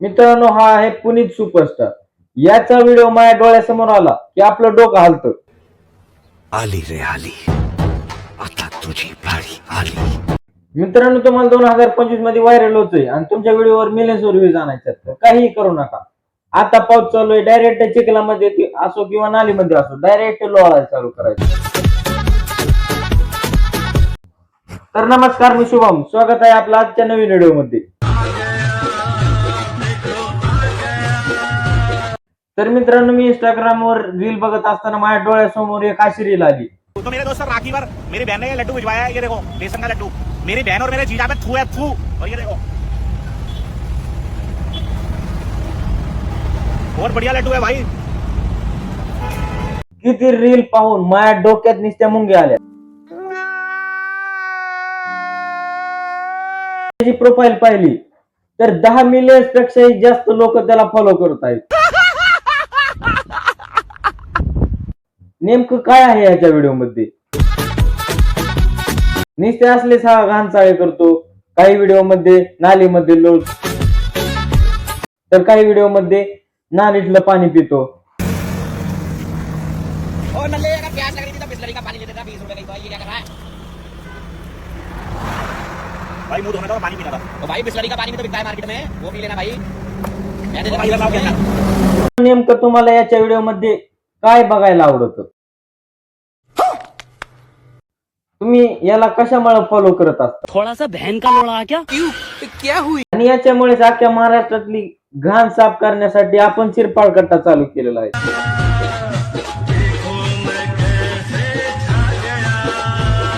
मित्रांनो हा आहे पुनीत सुपरस्टार. याचा व्हिडिओ माझ्या डोळ्यासमोर आला की आपलं डोकं हलतं. आली रे आली. आता तुझी बारी आली. मित्रांनो तुम्हाला दोन हजार पंचवीसमध्ये व्हायरल होतोय आणि तुमच्या व्हिडिओवर मिलियन्स व्ह्यूज आणायचे आहेत. तर काहीही करू नका. आता पाऊस चालू आहे. डायरेक्ट चिखलामध्ये असो किंवा नालीमध्ये असो डायरेक्ट लोळायला चालू करायचं. तर नमस्कार मी शुभम. स्वागत आहे आपलं आजच्या नवीन व्हिडिओ तर मित्रांनो मी इंस्टाग्राम वर रील बघत असताना माझ्या डोळ्यासमोर एक अशी रील आली. तो मेरे दोस्त राखी पर मेरी बहन ने ये लड्डू भिजवाया है ये देखो बेसन का लड्डू। मेरी बहन और मेरे जीजा पे थू है थू। और ये देखो। बहुत बढ़िया लड्डू है भाई। किती रील पाहून माझ्या डोक्यात नुसत्या मुंग्या आल्या. त्याची प्रोफाईल पाहिली तर दहा मिलियन पेक्षाही जास्त लोक त्याला फॉलो करत आहेत नेमकं काय आहे याच्या व्हिडिओमध्ये नुसते असलेच हा घाण चाळे करतो. काही व्हिडिओमध्ये नालीमध्ये लोट तर काही व्हिडिओमध्ये नालीतलं पाणी पितो. है भाई मुंह धोना था पानी पीना था तो भाई बिस्लरी का पानी भी तो बिकता है मार्केट में वो पी लेना भाई हूं नेमकं तुम्हाला याच्या व्हिडिओमध्ये काय बघायला आवडत? तुम्ही याला कशामुळे फॉलो करत असता? थोड़ा सा बहन का लोड़ा क्या आणि याच्यामुळेच अख्ख्या महाराष्ट्रातली घाण साफ करण्यासाठी आपण चिरपाळ कट्टा चालू केलेला आहे.